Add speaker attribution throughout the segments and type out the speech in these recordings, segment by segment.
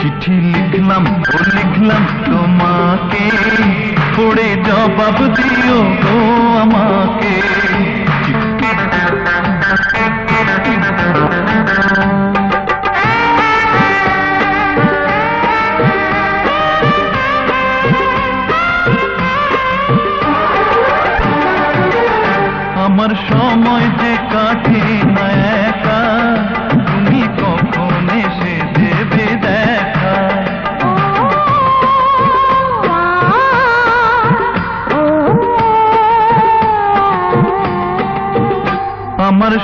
Speaker 1: চিঠি লিখলাম চিঠি লিখলাম, ও লিখলাম তোমাকে। পড়ে জবাব দিও গো আমাকে। আমার সময় যে কাটে না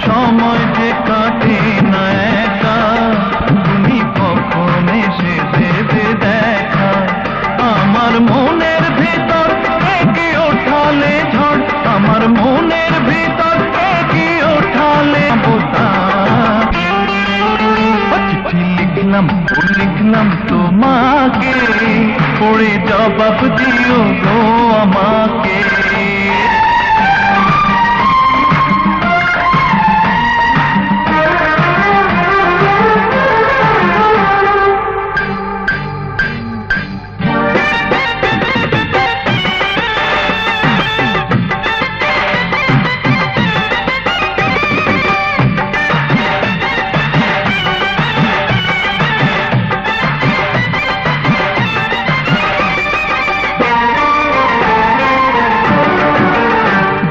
Speaker 1: সময় যে কাটে না একা, তুমি কখন এসে দেখা আমার মনের ভিতর একে ওঠালে ঝড়, আমার মনের ভিতর একে ওঠালে লিখলাম লিখলাম তোমাকে, পড়ে জবাব দিও গো আমাকে।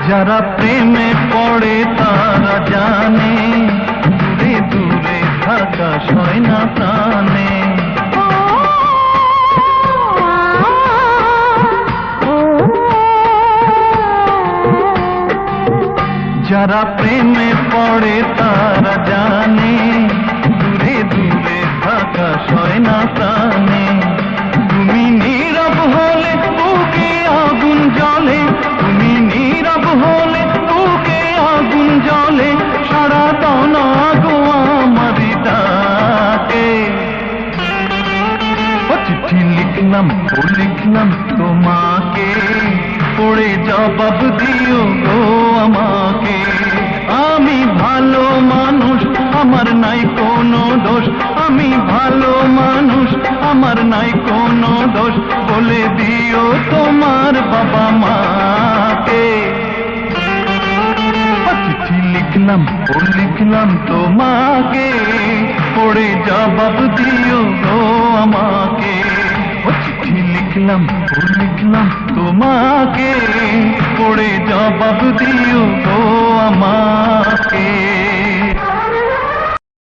Speaker 1: যারা প্রেমে পড়ে তারা জানে। দূরে দূরে থাকা সয় না প্রাণে। যারা প্রেমে পড়ে লিখলাম ও লিখলাম তোমাকে। পড়ে জবাব দিও গো আমাকে। আমি ভালো মানুষ, আমার নাই কোনো দোষ। আমি ভালো মানুষ, আমার নাই কোনো দোষ। বলে দিও তোমার বাবা মাকে। চিঠি লিখলাম ও লিখলাম তোমাকে। পড়ে জবাব দিও গো না তোমাকে পড়ে জবাব দিও গো আমার